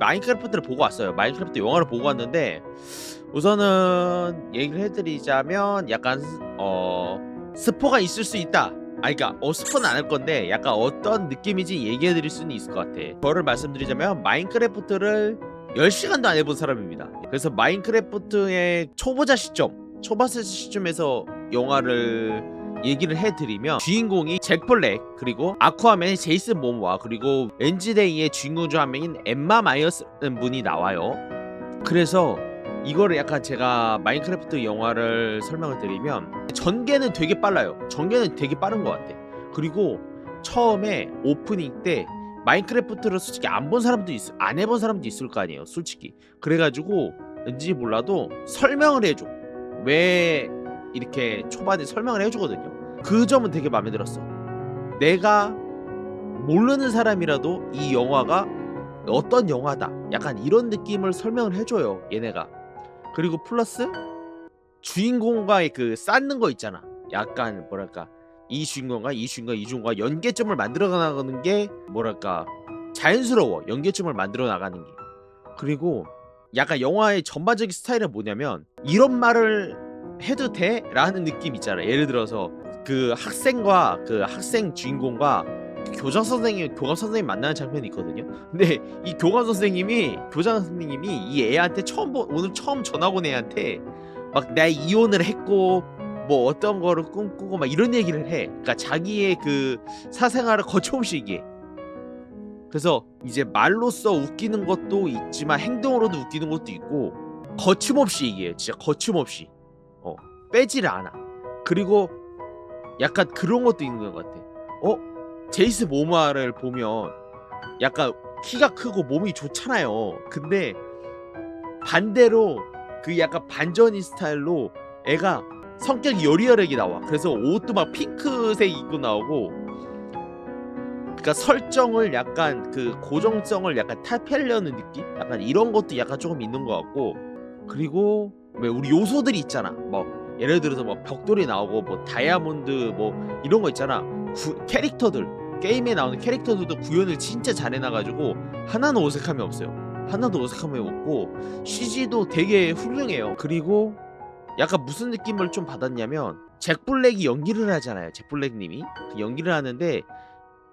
마인크래프트를 보고 왔어요. 마인크래프트 영화를 보고 왔는데 우선은 얘기를 해드리자면 약간 어 스포가 있을 수 있다. 아, 그러니까 어 스포는 안 할 건데 약간 어떤 느낌인지 얘기해드릴 수는 있을 것 같아. 저를 말씀드리자면 마인크래프트를 10시간도 안 해본 사람입니다. 그래서 마인크래프트의 초보자 시점, 초보자 시점에서 영화를 얘기를 해드리면 주인공이 잭 블랙 그리고 아쿠아맨의 제이슨 모모아 그리고 웬즈데이의 주인공 중 한 명인 엠마 마이어스라는 분이 나와요. 그래서 이거를 약간 제가 마인크래프트 영화를 설명을 드리면 전개는 되게 빨라요. 전개는 되게 빠른 것 같아. 그리고 처음에 오프닝 때 마인크래프트를 솔직히 안 본 사람도 있, 안 해본 사람도 있을 거 아니에요. 솔직히. 그래가지고 왠지 몰라도 설명을 해줘. 왜 이렇게 초반에 설명을 해주거든요. 그 점은 되게 마음에 들었어. 내가 모르는 사람이라도 이 영화가 어떤 영화다. 약간 이런 느낌을 설명을 해줘요. 얘네가. 그리고 플러스 주인공과의 그 쌓는 거 있잖아. 약간 뭐랄까 이 주인공과 이 주인공 이 주인공과 연계점을 만들어 나가는 게 뭐랄까 자연스러워. 연계점을 만들어 나가는 게. 그리고 약간 영화의 전반적인 스타일은 뭐냐면 이런 말을 해도 돼? 라는 느낌 있잖아. 예를 들어서 그 학생과 그 학생 주인공과 교장 선생님, 교감 선생님 만나는 장면이 있거든요. 근데 이 교감 선생님이 교장 선생님이 이 애한테 처음 보, 오늘 처음 온 애한테 막 나 이혼을 했고 뭐 어떤 거를 꿈꾸고 막 이런 얘기를 해. 그러니까 자기의 그 사생활을 거침없이 얘기해. 그래서 이제 말로써 웃기는 것도 있지만 행동으로도 웃기는 것도 있고 거침없이 얘기해요. 진짜 거침없이. 어, 빼지를 않아. 그리고 약간 그런 것도 있는 것 같아. 어? 제이스 모마를 보면 약간 키가 크고 몸이 좋잖아요. 근데 반대로 그 약간 반전인 스타일로 애가 성격이 여리여리하게 나와. 그래서 옷도 막 핑크색 입고 나오고 그러니까 설정을 약간 그 고정성을 약간 탈피하려는 느낌? 약간 이런 것도 약간 조금 있는 것 같고 그리고 왜 우리 요소들이 있잖아. 뭐 예를 들어서 뭐 벽돌이 나오고 뭐 다이아몬드 뭐 이런 거 있잖아. 구, 캐릭터들 게임에 나오는 캐릭터들도 구현을 진짜 잘 해놔가지고 하나는 어색함이 없어요. 하나도 어색함이 없고 CG도 되게 훌륭해요. 그리고 약간 무슨 느낌을 좀 받았냐면 잭 블랙이 연기를 하잖아요. 잭 블랙님이 그 연기를 하는데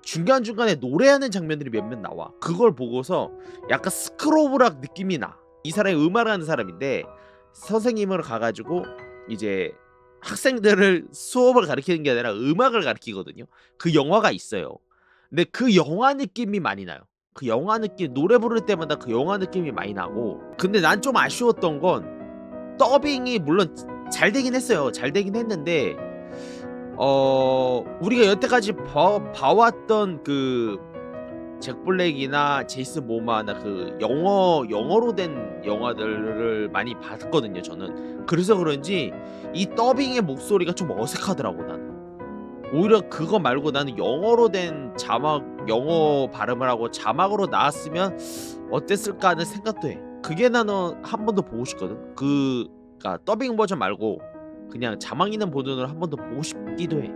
중간 중간에 노래하는 장면들이 몇몇 나와. 그걸 보고서 약간 스크로브락 느낌이 나. 이 사람이 음악을 하는 사람인데 선생님을 가가지고 이제 학생들을 수업을 가르치는 게 아니라 음악을 가르치거든요. 그 영화가 있어요. 근데 그 영화 느낌이 많이 나요. 그 영화 느낌 노래 부를 때마다 그 영화 느낌이 많이 나고 근데 난 좀 아쉬웠던 건 더빙이 물론 잘 되긴 했어요. 잘 되긴 했는데 어 우리가 여태까지 봐, 봐왔던 그 잭 블랙이나 제이슨 모마나 그 영어 영어로 된 영화들을 많이 봤거든요. 저는 그래서 그런지 이 더빙의 목소리가 좀 어색하더라고 나는. 오히려 그거 말고 나는 영어로 된 자막 영어 발음을 하고 자막으로 나왔으면 어땠을까 하는 생각도 해. 그게 나는 한 번 더 보고 싶거든. 그 그러니까 더빙 버전 말고 그냥 자막 있는 버전으로 한 번 더 보고 싶기도 해.